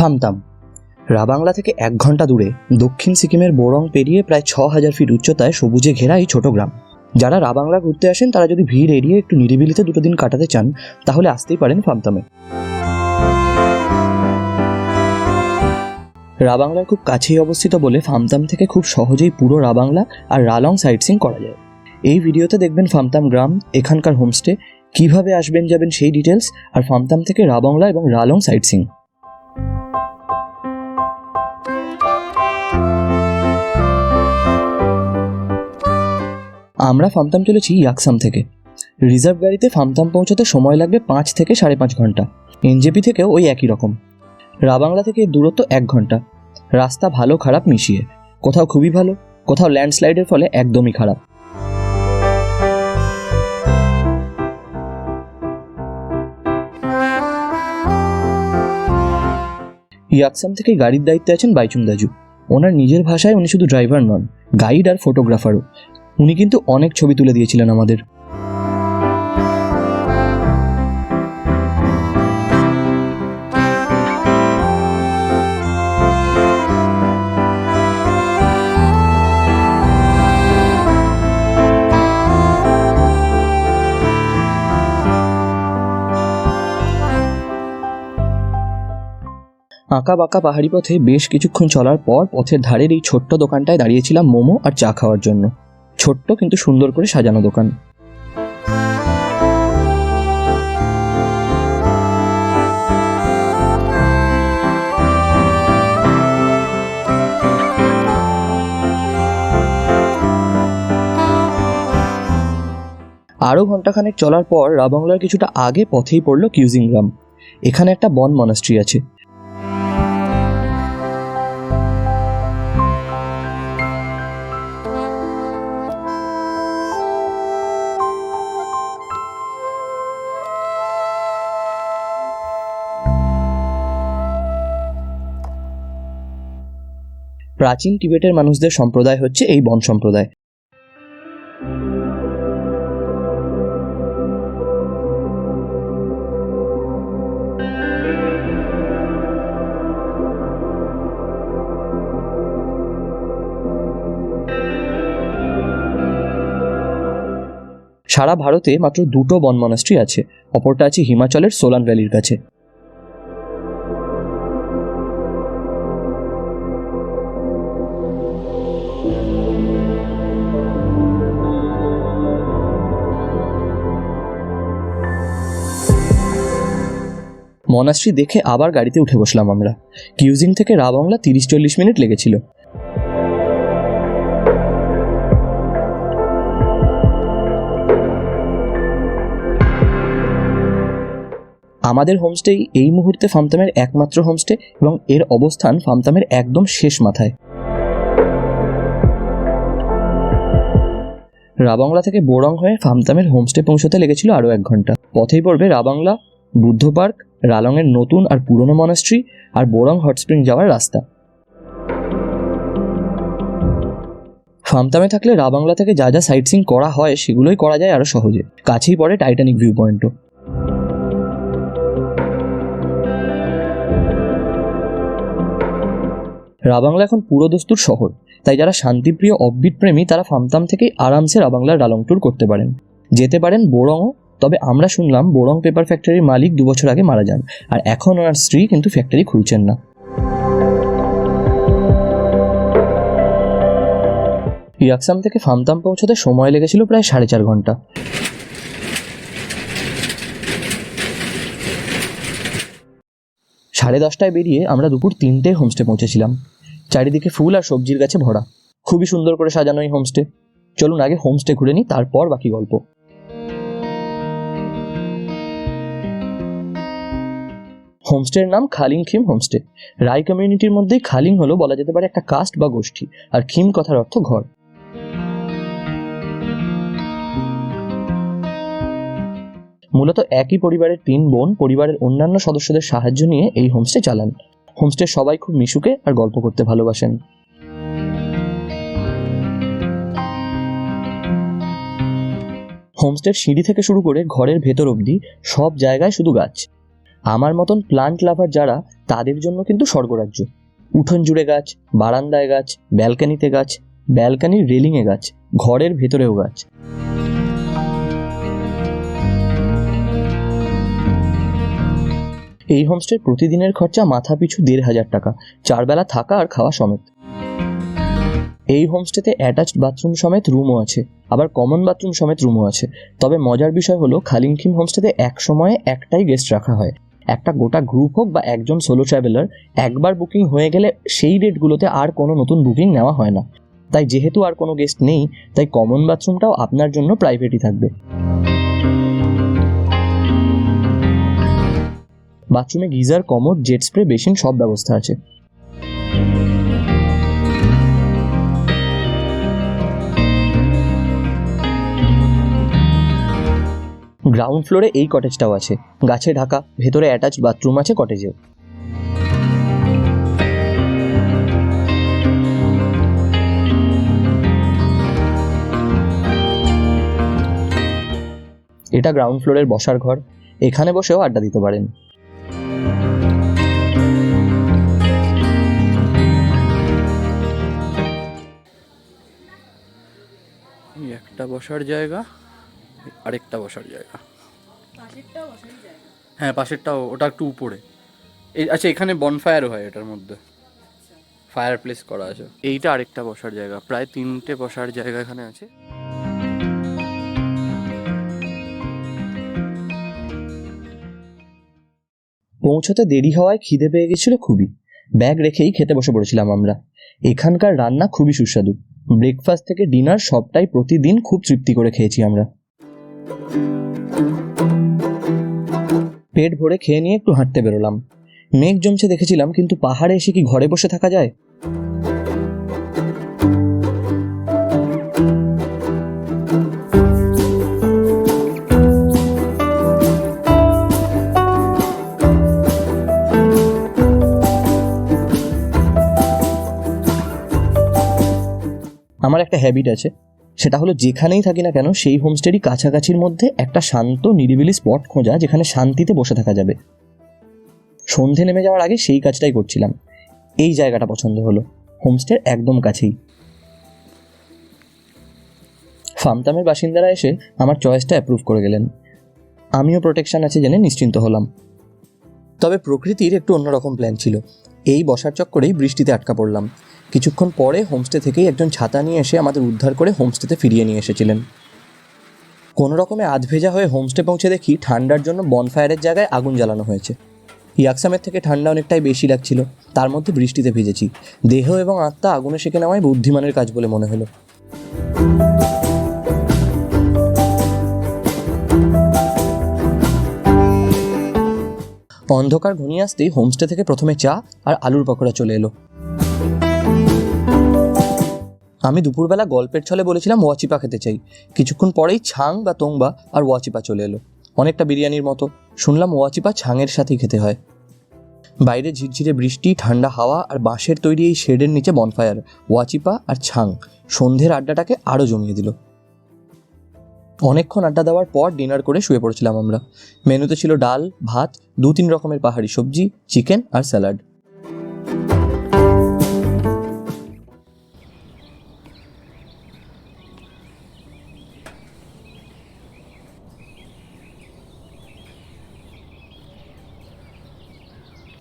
ফামতাম রাবাংলা থেকে এক ঘণ্টা দূরে দক্ষিণ সিকিমের বোরং পেরিয়ে প্রায় ছ হাজার ফিট উচ্চতায় সবুজে ঘেরা এই ছোট গ্রাম। যারা রাবাংলা ঘুরতে আসেন, তারা যদি ভিড় এড়িয়ে একটু নিরিবিলিতে দুটো দিন কাটাতে চান, তাহলে আসতেই পারেন ফামতামে। রাবাংলার খুব কাছেই অবস্থিত বলে ফামতাম থেকে খুব সহজেই পুরো রাবাংলা আর রালং সাইট সিং করা যায়। এই ভিডিওতে দেখবেন ফামতাম গ্রাম, এখানকার হোমস্টে, কীভাবে আসবেন যাবেন সেই ডিটেলস আর ফামতাম থেকে রাবাংলা এবং রালং সাইট সিং আমরা ফামতাম চলেছি ইয়াকসাম থেকে। রিজার্ভ গাড়িতে ফামতাম পৌঁছতে সময় লাগবে পাঁচ থেকে সাড়ে পাঁচ ঘণ্টা। এনজেপি থেকেও ওই একই রকম। রাবাংলা থেকে দূরত্ব এক ঘণ্টা। রাস্তা ভালো খারাপ মিশিয়ে। কোথাও খুবই ভালো, কোথাও ল্যান্ডস্লাইডের ফলে একদমই খারাপ। ইয়াকসাম থেকে গাড়ির দায়িত্বে আছেন বাইচুং দাজু। ওনার নিজের ভাষায় উনি শুধু ড্রাইভার নন, গাইড আর ফটোগ্রাফারও। উনি কিন্তু অনেক ছবি তুলে দিয়েছিলেন আমাদের। আঁকা বাঁকা পাহাড়ি পথে বেশ কিছুক্ষণ চলার পর পথের ধারের এই ছোট্ট দোকানটায় দাঁড়িয়েছিলাম মোমো আর চা খাওয়ার জন্য। ছোট্ট কিন্তু সুন্দর করে সাজানো দোকান। আরও ঘন্টাখানেক চলার পর রাবাংলার কিছুটা আগে পথেই পড়ল কিউজিং গ্রাম। এখানে একটা বন মনাস্ট্রি আছে। প্রাচীন টিবেটের মানুষদের সম্প্রদায় হচ্ছে এই বন সম্প্রদায়। সারা ভারতে মাত্র দুটো বন মনাস্ট্রি আছে, অপরটা আছে হিমাচলের সোলান ভ্যালির কাছে। মনাস্ট্রি দেখে আবার গাড়িতে উঠে বসলাম আমরা। কিউজিং থেকে রাবাংলা তিরিশ চল্লিশ মিনিট লেগেছিল। আমাদের হোমস্টে এই মুহূর্তে ফামতামের একমাত্র হোমস্টে এবং এর অবস্থান ফামতামের একদম শেষ মাথায়। রাবাংলা থেকে বোরং হয়ে ফামতামের হোমস্টে পৌঁছতে লেগেছিল আরও এক ঘণ্টা। পথেই পড়বে রাবাংলা বুদ্ধ পার্ক রালংয়ের নতুন আর পুরনো মনাস্ট্রি আর বোরং হট স্প্রিং যাওয়ার রাস্তা। ফামতামে থাকলে রাবাংলা থেকে যা যা সাইট সিং করা হয়, সেগুলোই করা যায় আরও সহজে। কাছেই পড়ে টাইটানিক ভিউ পয়েন্টও রাবাংলা এখন পুরোদস্তুর শহর। তাই যারা শান্তিপ্রিয়, অববিট প্রেমী, তারা ফামতাম থেকেই আরামসে রাবাংলার রালং ট্যুর করতে পারেন। যেতে পারেন বোরংও তবে আমরা শুনলাম বোরং পেপার ফ্যাক্টরির মালিক দু বছর আগে মারা যান, আর এখন ওনার স্ত্রী কিন্তু ফ্যাক্টরি খুলছেন না। ইয়াকসাম থেকে ফামতাম পৌঁছতে সময় লেগেছিল প্রায় সাড়ে চার ঘণ্টা। সাড়ে দশটায় বেরিয়ে আমরা দুপুর তিনটে হোমস্টে পৌঁছেছিলাম। চারিদিকে ফুল আর সবজির গাছে ভরা। খুবই সুন্দর করে সাজানো এই হোমস্টে চলুন আগে হোমস্টে ঘুরে নিই, তারপর বাকি গল্প। হোমস্টের নাম খালিং খিম হোমস্টে। রাই কমিউনিটির মধ্যেই খালিং হলো বলা যেতে পারে একটা কাস্ট বা গোষ্ঠী, আর খিম কথার অর্থ ঘর। মূলত একই পরিবারের তিন বোন, পরিবারের অন্যান্য সদস্যদের সাহায্য নিয়ে এই হোমস্টে চালান। হোমস্টে সবাই খুব মিশুকে আর গল্প করতে ভালোবাসেন। হোমস্টের সিঁড়ি থেকে শুরু করে ঘরের ভেতর অবধি সব জায়গায় শুধু গাছ। আমার মতন প্লান্ট লাভার যারা, তাদের জন্য কিন্তু স্বর্গরাজ্য। উঠোন জুড়ে গাছ, বারান্দায় গাছ ব্যালকানিতে গাছ ব্যালকানির রেলিংয়ে গাছ, ঘরের ভেতরেও গাছ। এই হোমস্টের প্রতিদিনের খরচা মাথা পিছু দেড় হাজার টাকা চারবেলা থাকা আর খাওয়া সমেত। এই হোমস্টেতে অ্যাটাচড বাথরুম সমেত রুমও আছে, আবার কমন বাথরুম সমেত রুমও আছে। তবে মজার বিষয় হলো খালিংখিম হোমস্টেতে এক সময়ে একটাই গেস্ট রাখা হয়। একটা গোটা গ্রুপ হোক বা একজন সোলো ট্রাভেলার একবার বুকিং হয়ে গেলে সেই ডেটগুলোতে আর কোনো নতুন বুকিং নেওয়া হয় না। তাই যেহেতু আর কোনো গেস্ট নেই, তাই কমন বাথরুমটাও আপনার জন্য প্রাইভেটই থাকবে। বাথরুমে geyser, commode jet spray basin সব ব্যবস্থা আছে। গ্রাউন্ড ফ্লোরে এই কটেজটাও আছে। গাছে ঢাকা, ভেতরে অ্যাটাচ বাথরুম আছে কটেজেও এটা গ্রাউন্ড ফ্লোরের বসার ঘর। এখানে বসেও আড্ডা দিতে পারেন। একটা বসার জায়গা। আরেকটা বসার জায়গা। হ্যাঁ পাশেরটাও ওটা একটু উপরে। এই আচ্ছা এখানে বনফায়ারও হয় এটার মধ্যে। ফায়ার প্লেস করা আছে। এইটা আরেকটা বসার জায়গা। প্রায় তিনটে বসার জায়গা এখানে আছে। পৌঁছতে দেরি হওয়ায় খিদে পেয়ে গেছিল খুবই। ব্যাগ রেখেই খেতে বসে পড়েছিলাম আমরা। এখানকার রান্না খুবই সুস্বাদু। ব্রেকফাস্ট থেকে ডিনার সবটাই প্রতিদিন খুব তৃপ্তি করে খেয়েছি আমরা। পেট ভরে খেয়ে নিয়ে একটু হাঁটতে বেরোলাম। মেঘ জমছে দেখেছিলাম, কিন্তু পাহাড়ে এসে কি ঘরে বসে থাকা যায়? আমার একটা হ্যাবিট আছে। সেটা হলো যেখানেই থাকি না কেন, সেই হোমস্টেরই কাছাকাছির মধ্যে একটা শান্ত, নিরিবিলি স্পট খোঁজা, যেখানে শান্তিতে বসে থাকা যাবে। সন্ধে নেমে যাওয়ার আগে সেই কাজটাই করছিলাম। এই জায়গাটা পছন্দ হলো। হোমস্টের একদম কাছেই। ফামতামের বাসিন্দারা এসে আমার চয়েসটা অ্যাপ্রুভ করে গেলেন। আমিও প্রোটেকশন আছে জেনে নিশ্চিন্ত হলাম। তবে প্রকৃতির একটু অন্যরকম প্ল্যান ছিল। এই বসার চক্করেই বৃষ্টিতে আটকা পড়লাম। কিছুক্ষণ পরে হোমস্টে থেকেই একজন ছাতা নিয়ে এসে আমাদের উদ্ধার করে হোমস্টেতে ফিরিয়ে নিয়ে এসেছিলেন। কোনো রকমে আধ ভেজা হয়ে হোমস্টে পৌঁছে দেখি ঠান্ডার জন্য বনফায়ারের জায়গায় আগুন জ্বালানো হয়েছে। ইয়াকসামের থেকে ঠান্ডা অনেকটাই বেশি লাগছিল, তার মধ্যে বৃষ্টিতে ভিজেছি। দেহ এবং আত্মা আগুনে সেঁকে নেওয়াই বুদ্ধিমানের কাজ বলে মনে হলো। অন্ধকার ঘনিয়ে আসতেই হোমস্টে থেকে প্রথমে চা আর আলুর পকোড়া চলে এলো। আমি দুপুরবেলা গল্পের ছলে বলেছিলাম ওয়াচিপা খেতে চাই। কিছুক্ষণ পরেই ছাং বা তোংবা আর ওয়াচিপা চলে এলো। অনেকটা বিরিয়ানির মতো। শুনলাম ওয়াচিপা ছাংয়ের সাথেই খেতে হয়। বাইরে ঝিরঝিরে বৃষ্টি, ঠান্ডা হাওয়া আর বাঁশের তৈরি এই শেডের নিচে বনফায়ার ওয়াচিপা আর ছাং সন্ধ্যের আড্ডাটাকে আরও জমিয়ে দিল। অনেকক্ষণ আড্ডা দেওয়ার পর ডিনার করে শুয়ে পড়েছিলাম আমরা। মেনুতে ছিল ডাল, ভাত দু তিন রকমের পাহাড়ি সবজি, চিকেন আর স্যালাড।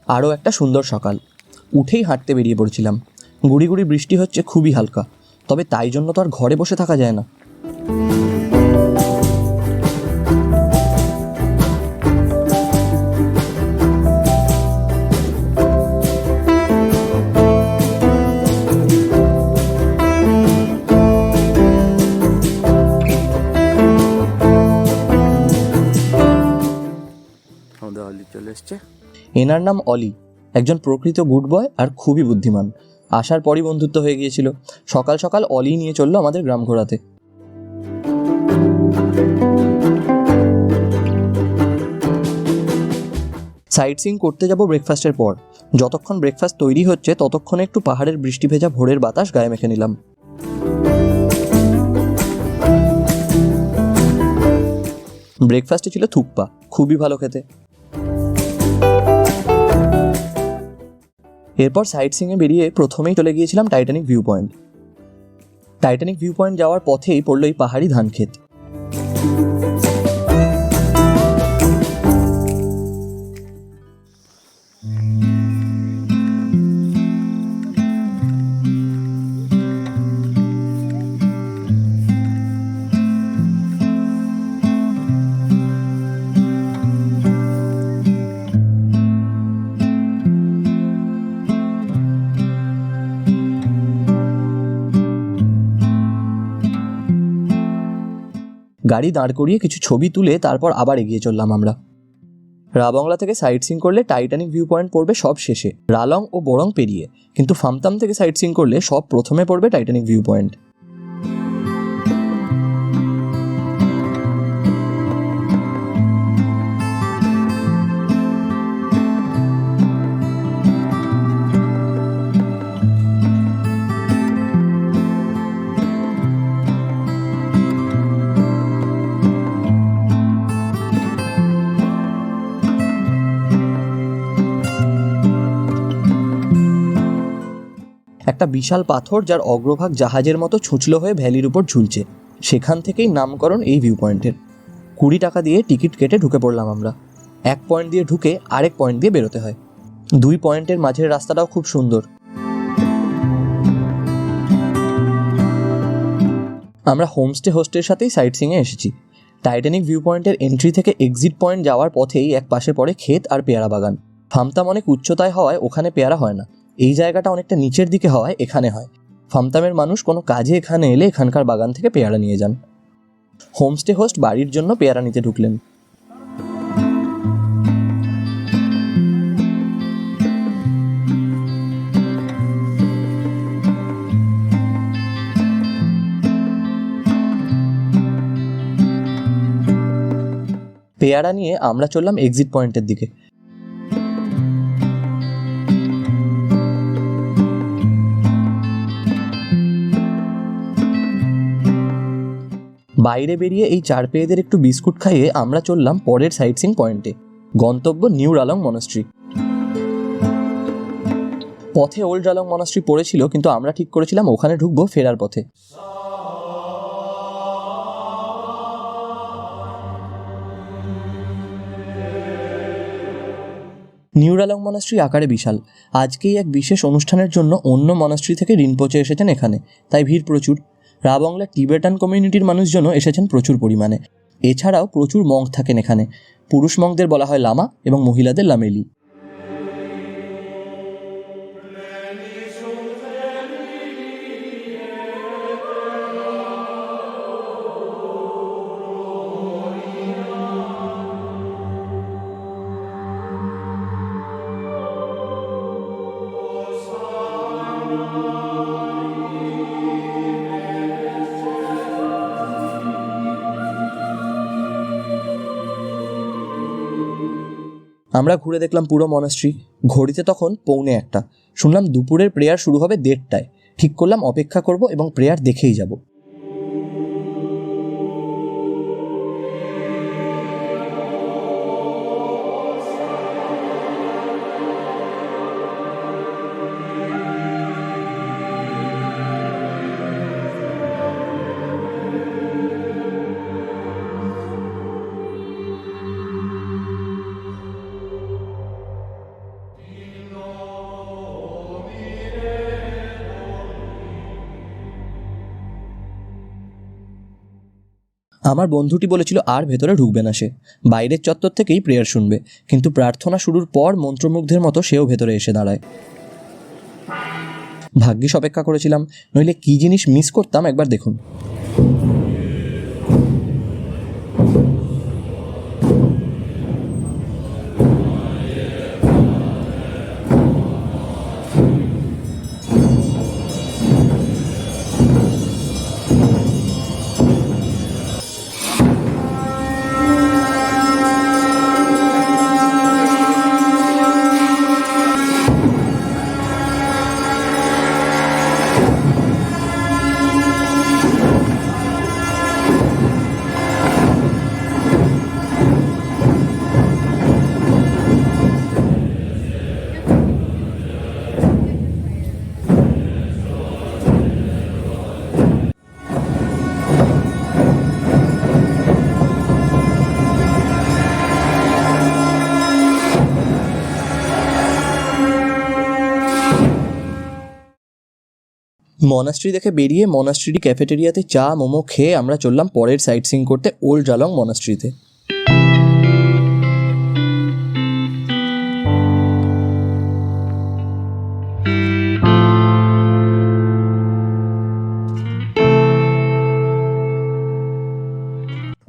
আরও একটা সুন্দর সকাল। উঠেই হাঁটতে বেরিয়ে পড়েছিলাম। গুড়ি গুড়ি বৃষ্টি হচ্ছে খুবই হালকা, তবে তাই জন্য তো আর ঘরে বসে থাকা যায় না। এনার নাম অলি, একজন প্রকৃত গুড বয় আর খুবই বুদ্ধিমান। আসার পরই বন্ধুত্ব হয়ে গিয়েছিল। সকাল সকাল অলি নিয়ে চলল আমাদের গ্রাম ঘোরাতে। সাইট সিং করতে যাব ব্রেকফাস্টের পর। যতক্ষণ ব্রেকফাস্ট তৈরি হচ্ছে, ততক্ষণে একটু পাহাড়ের বৃষ্টি ভেজা ভোরের বাতাস গায়ে মেখে নিলাম। ব্রেকফাস্টে ছিল থুকপা, খুবই ভালো খেতে। এরপর সাইট সিংয়ে বেরিয়ে প্রথমেই চলে গিয়েছিলাম Titanic view point Titanic view point যাওয়ার পথেই পড়ল এই পাহাড়ি ধান গাড়ি দাঁড় করিয়ে কিছু ছবি তুলে তারপর আবার এগিয়ে চললাম আমরা। রাবংলা থেকে সাইট সিং করলে টাইটানিক ভিউ পয়েন্ট পড়বে সব শেষে। রালং ও বরং পেরিয়ে। কিন্তু ফামতাম থেকে সাইট সিং করলে সব প্রথমে পড়বে টাইটানিক ভিউ পয়েন্ট একটা বিশাল পাথর যার অগ্রভাগ জাহাজের মতো ছুঁচলো হয়ে ভ্যালির উপর ঝুলছে। সেখান থেকেই নামকরণ এই ভিউ পয়েন্টের কুড়ি টাকা দিয়ে টিকিট কেটে ঢুকে পড়লাম আমরা। এক পয়েন্ট দিয়ে ঢুকে আরেক পয়েন্ট দিয়ে বেরোতে হয়। দুই পয়েন্টের মাঝের রাস্তাটাও খুব সুন্দর। আমরা হোমস্টে হোস্টের সাথেই সাইট সিংয়ে এসেছি। টাইটানিক ভিউ পয়েন্টের এন্ট্রি থেকে এক্সিট পয়েন্ট যাওয়ার পথেই এক পাশে পড়ে ক্ষেত আর পেয়ারা বাগান। ফামতাম অনেক উচ্চতায় হওয়ায় ওখানে পেয়ারা হয় না। এই জায়গাটা অনেকটা নিচের দিকে হওয়ায় এখানে হয়। ফামতামের মানুষ কোনো কাজে এখানে এলে এখানকার বাগান থেকে পেয়ারা নিয়ে যান। হোমস্টে হোস্ট বাড়ির জন্য পেয়ারা নিতে ঢুকলেন। পেয়ারা নিয়ে আমরা চললাম এক্সিট পয়েন্টের দিকে। বাইরে বেরিয়ে এই চার পেয়েদের একটু বিস্কুট খাইয়ে আমরা চললাম পরের সাইট সিং পয়েন্টে গন্তব্য নিউ রালং মনস্ট্রি পথে ওল্ড রালং মনাস্ট্রি পড়েছিল, কিন্তু আমরা ঠিক করেছিলাম ওখানে ঢুকবো ফেরার পথে। নিউ রালং মনাস্ট্রি আকারে বিশাল। আজকেই এক বিশেষ অনুষ্ঠানের জন্য অন্য মনাস্ট্রি থেকে ঋণ রিনপোচে এসেছেন এখানে। তাই ভিড় প্রচুর। রাবংলা টিবেটান কমিউনিটির মানুষজন এসেছেন প্রচুর পরিমাণে। এছাড়াও প্রচুর মঙ্ক থাকেন এখানে। পুরুষ মঙ্কদের বলা হয় লামা এবং মহিলাদের লামেলি। আমরা ঘুরে দেখলাম পুরো মনাস্ট্রি ঘড়িতে তখন পৌনে একটা। শুনলাম দুপুরের প্রেয়ার শুরু হবে দেড়টায়। ঠিক করলাম, অপেক্ষা করব এবং প্রেয়ার দেখেই যাব। আমার বন্ধুটি বলেছিল, আর ভেতরে ঢুকবে না সে। বাইরের চত্বর থেকেই প্রেয়ার শুনবে। কিন্তু প্রার্থনা শুরুর পর মন্ত্রমুগ্ধের মতো সেও ভেতরে এসে দাঁড়ায়। ভাগ্যিস অপেক্ষা করেছিলাম। নইলে কি জিনিস মিস করতাম একবার দেখুন। মনাস্ট্রি দেখে বেরিয়ে মনাস্ট্রিটি ক্যাফেটেরিয়াতে চা, মোমো খেয়ে আমরা চললাম পরের সাইট সিং করতে ওল্ড জালং মনাস্ট্রিতে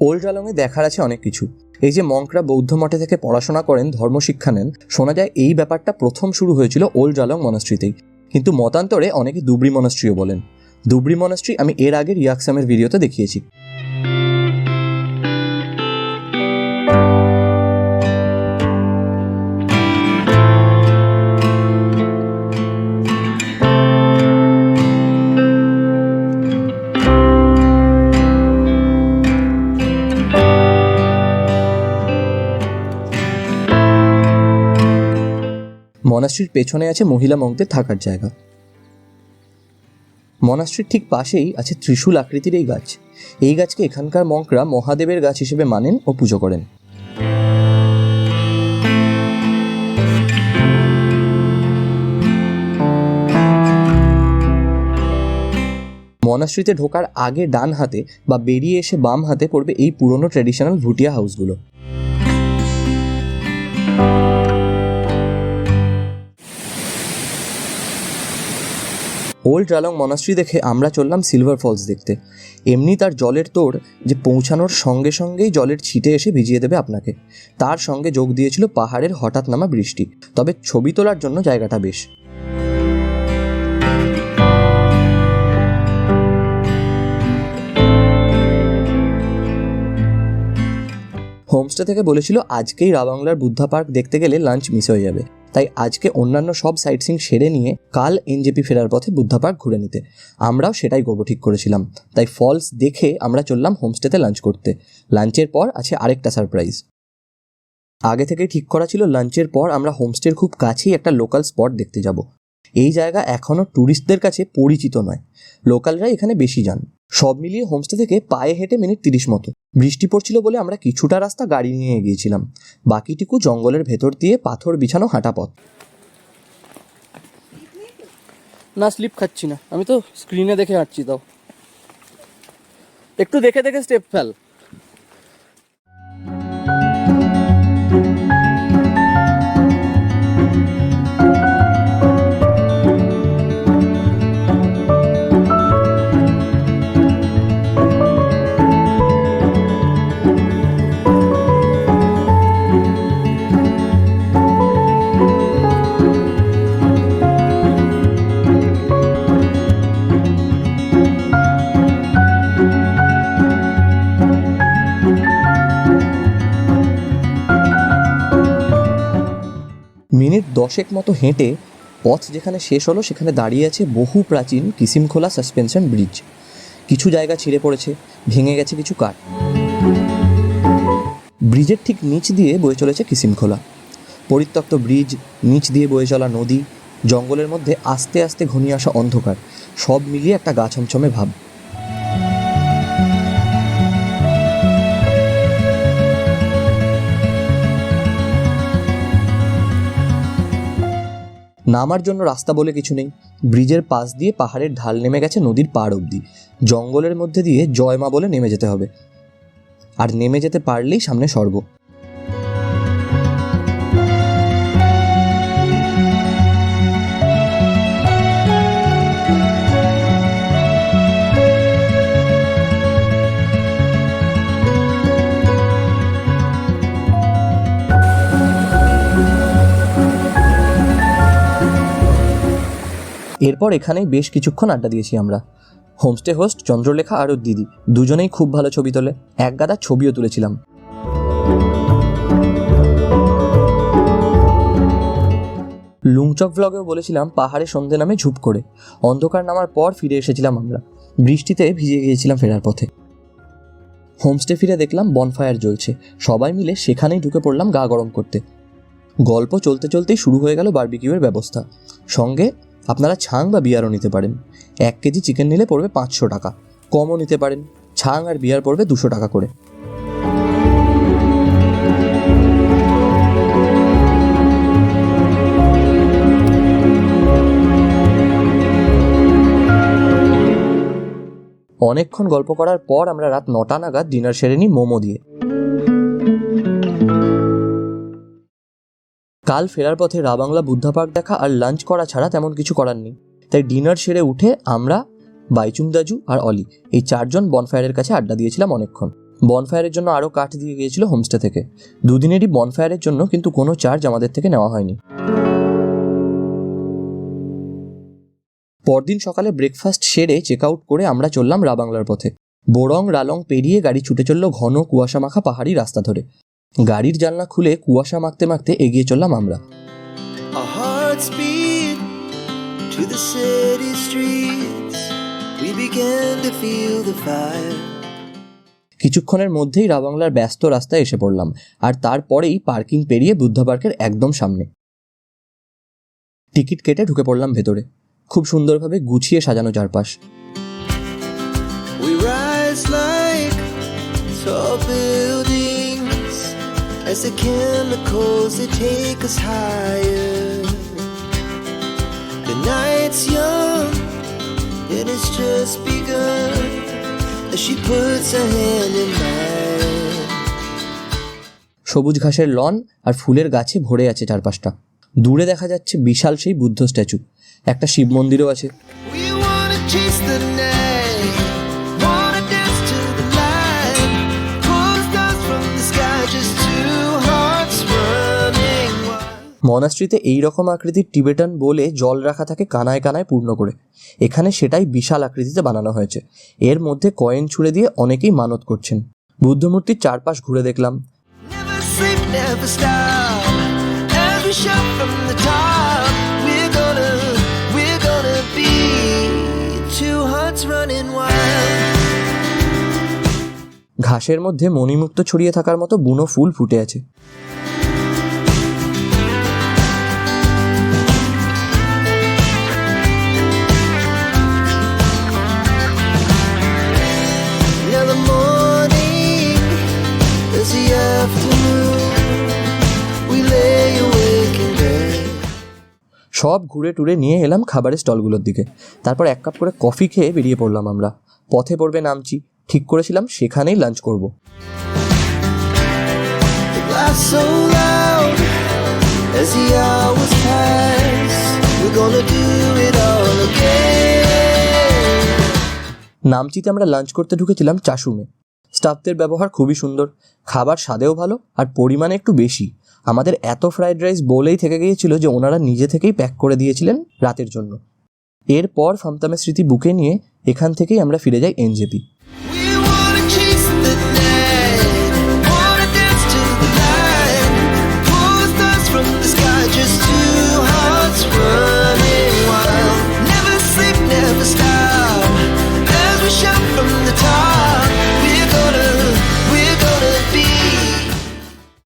ওল্ড জালংয়ে দেখার আছে অনেক কিছু। এই যে মঙ্করা বৌদ্ধ মঠে থেকে পড়াশোনা করেন, ধর্মশিক্ষা নেন, শোনা যায় এই ব্যাপারটা প্রথম শুরু হয়েছিল ওল্ড জালং মনাস্ট্রিতেই কিন্তু মতান্তরে অনেকে দুবরি মনাস্ট্রিও বলেন। দুবরি মনাস্ট্রি আমি এর আগে রিয়াকসামের ভিডিওতে দেখিয়েছি। মনাস্ট্রির পেছনে আছে মহিলা মঙ্কদের থাকার জায়গা। মনাস্ট্রির ঠিক পাশেই আছে ত্রিশূল আকৃতির এই গাছ। এই গাছকে এখানকার মঙ্করা মহাদেবের গাছ হিসেবে মানেন ও পুজো করেন। মনাস্ট্রিতে ঢোকার আগে ডান হাতে বা বেরিয়ে এসে বাম হাতে পড়বে এই পুরনো ট্র্যাডিশনাল ভুটিয়া হাউসগুলো। ওল্ড রালং মনাস্ট্রি দেখে আমরা চললাম সিলভার ফলস দেখতে। এমনি তার জলের তোড় যে পৌঁছানোর সঙ্গে সঙ্গেই জলের ছিটে এসে ভিজিয়ে দেবে আপনাকে। তার সঙ্গে যোগ দিয়েছিল পাহাড়ের হঠাৎ নামা বৃষ্টি। তবে ছবি তোলার জন্য জায়গাটা বেশ। হোমস্টে থেকে বলেছিল, আজকেই রাবাংলার বুদ্ধা পার্ক দেখতে গেলে লাঞ্চ মিস হয়ে যাবে। তাই আজকে অন্যান্য সব সাইট সিং সেরে নিয়ে কাল এনজেপি ফেরার পথে বুদ্ধা পার্ক ঘুরে নিতে। আমরাও সেটাই করব, ঠিক করেছিলাম। তাই ফলস দেখে আমরা চললাম হোমস্টেতে লাঞ্চ করতে। লাঞ্চের পর আছে আরেকটা সারপ্রাইজ আগে থেকে ঠিক করা ছিল লাঞ্চের পর আমরা হোমস্টের খুব কাছেই একটা লোকাল স্পট দেখতে যাব। এই জায়গা এখনও ট্যুরিস্টদের কাছে পরিচিত নয়। লোকালরাই এখানে বেশি যান। সব মিলিয়ে হোমস্টে থেকে পায়ে হেঁটে মিনিট তিরিশ মতো। বৃষ্টি পড়ছিল বলে আমরা কিছুটা রাস্তা গাড়ি নিয়ে এগিয়েছিলাম বাকিটুকু জঙ্গলের ভেতর দিয়ে পাথর বিছানো হাঁটা পথ। না স্লিপ খাচ্ছি না। আমি তো স্ক্রিনে দেখে হাঁটছি তাও। একটু দেখে দেখে স্টেপ ফেল। মিনিট দশেক মতো হেঁটে পথ যেখানে শেষ হলো, সেখানে দাঁড়িয়ে আছে বহু প্রাচীন কিসিমখোলা সাসপেনশন ব্রিজ। কিছু জায়গা ছিঁড়ে পড়েছে, ভেঙে গেছে কিছু কাঠ। ব্রিজের ঠিক নিচ দিয়ে বয়ে চলেছে কিসিমখোলা। পরিত্যক্ত ব্রিজ, নিচ দিয়ে বয়ে চলা নদী, জঙ্গলের মধ্যে আস্তে আস্তে ঘনিয়ে আসা অন্ধকার, সব মিলিয়ে একটা গা ছমছমে ভাব। নামার জন্য রাস্তা বলে কিছু নেই। ব্রিজের পাশ দিয়ে পাহাড়ের ঢাল নেমে গেছে নদীর পাড় অবধি। জঙ্গলের মধ্যে দিয়ে জয়মা বলে নেমে যেতে হবে। আর নেমে যেতে পারলেই সামনে স্বর্গ। এরপর এখানেই বেশ কিছুক্ষণ আড্ডা দিয়েছি আমরা। হোমস্টে হোস্ট, চন্দ্রলেখা আর ওর দিদি দুজনেই খুব ভালো ছবি তোলে। এক গাদা ছবিও তুলেছিলাম। লুংচক ব্লগেও বলেছিলাম, পাহাড়ে সন্ধে নামে ঝুপ করে। অন্ধকার নামার পর ফিরে এসেছিলাম আমরা। বৃষ্টিতে ভিজে গিয়েছিলাম ফেরার পথে। হোমস্টে ফিরে দেখলাম বনফায়ার জ্বলছে। সবাই মিলে সেখানেই ঢুকে পড়লাম গা গরম করতে। গল্প চলতে চলতেই শুরু হয়ে গেল বারবিকিউয়ের ব্যবস্থা। সঙ্গে আপনারা ছাং বা বিয়ারও নিতে পারেন। এক কেজি চিকেন নিলে পড়বে পাঁচশো টাকা। কমও নিতে পারেন। ছাং আর বিয়ার পড়বে দুশো টাকা করে। অনেকক্ষণ গল্প করার পর আমরা রাত নটা নাগাদ ডিনার সেরে নিই মোমো দিয়ে। কাল ফেরার পথে রাবাংলা বুদ্ধা পার্ক দেখা আর লাঞ্চ করা ছাড়া তেমন কিছু করার নেই। তাই ডিনার সেরে উঠে আমরা, বাইচুং দাজু আর অলি, এই চারজন বনফায়ারের কাছে আড্ডা দিয়েছিলাম অনেকক্ষণ। বনফায়ারের জন্য আরও কাঠ দিয়ে গিয়েছিল হোমস্টে থেকে। দুদিনেরই বনফায়ারের জন্য কিন্তু কোনো চার্জ আমাদের থেকে নেওয়া হয়নি। পরদিন সকালে ব্রেকফাস্ট সেরে চেক আউট করে আমরা চললাম রাবাংলার পথে। বোরং রালং পেরিয়ে গাড়ি ছুটে চলল ঘন কুয়াশা মাখা পাহাড়ি রাস্তা ধরে। গাড়ির জানলা খুলে কুয়াশা মাখতে মাখতে এগিয়ে চললাম আমরা Our hearts beat to the city streets. We began to feel the fire. কিছুক্ষণের মধ্যেই রাবাংলার ব্যস্ত রাস্তায় এসে পড়লাম আর তারপরেই পার্কিং পেরিয়ে বুদ্ধা পার্কের একদম সামনে টিকিট কেটে ঢুকে পড়লাম ভেতরে খুব সুন্দরভাবে গুছিয়ে সাজানো চারপাশ We rise like as the chemicals they take us higher. The night's young and it's just begun as she puts her hand in mine. সবুজ ঘাসের লন আর ফুলের গাছে ভরে আছে চারপাশটা দূরে দেখা যাচ্ছে বিশাল সেই বুদ্ধ স্ট্যাচু একটা শিব মন্দিরও আছে We wanna chase the night, মনাস্ট্রিতে এই রকম আকৃতির টিবেটান বলে জল রাখা থাকে কানায় কানায় পূর্ণ করে। এখানে সেটাই বিশাল আকৃতিতে বানানো হয়েছে। এর মধ্যে কয়েন ছুঁড়ে দিয়ে অনেকেই মানত করছেন। বুদ্ধমূর্তির চারপাশ ঘুরে দেখলাম. ঘাসের মধ্যে মণিমুক্ত ছড়িয়ে থাকার মতো বুনো ফুল ফুটে আছে। সব ঘুরে টুরে নিয়ে এলাম খাবারের স্টলগুলোর দিকে। তারপর এক কাপ করে কফি খেয়ে বেরিয়ে পড়লাম আমরা। পথে পড়বে নামছি। ঠিক করেছিলাম সেখানেই লাঞ্চ করব. নামচিতে আমরা লাঞ্চ করতে ঢুকেছিলাম চাশুমে স্টাফদের ব্যবহার খুবই সুন্দর। খাবার স্বাদেও ভালো আর পরিমাণে একটু বেশি। আমাদের এত ফ্রাইড রাইস বলেই থেকে গিয়েছিল যে ওনারা নিজে থেকেই প্যাক করে দিয়েছিলেন রাতের জন্য। এরপর ফামতামের স্মৃতি বুকে নিয়ে এখান থেকেই আমরা ফিরে যাই এনজেপি।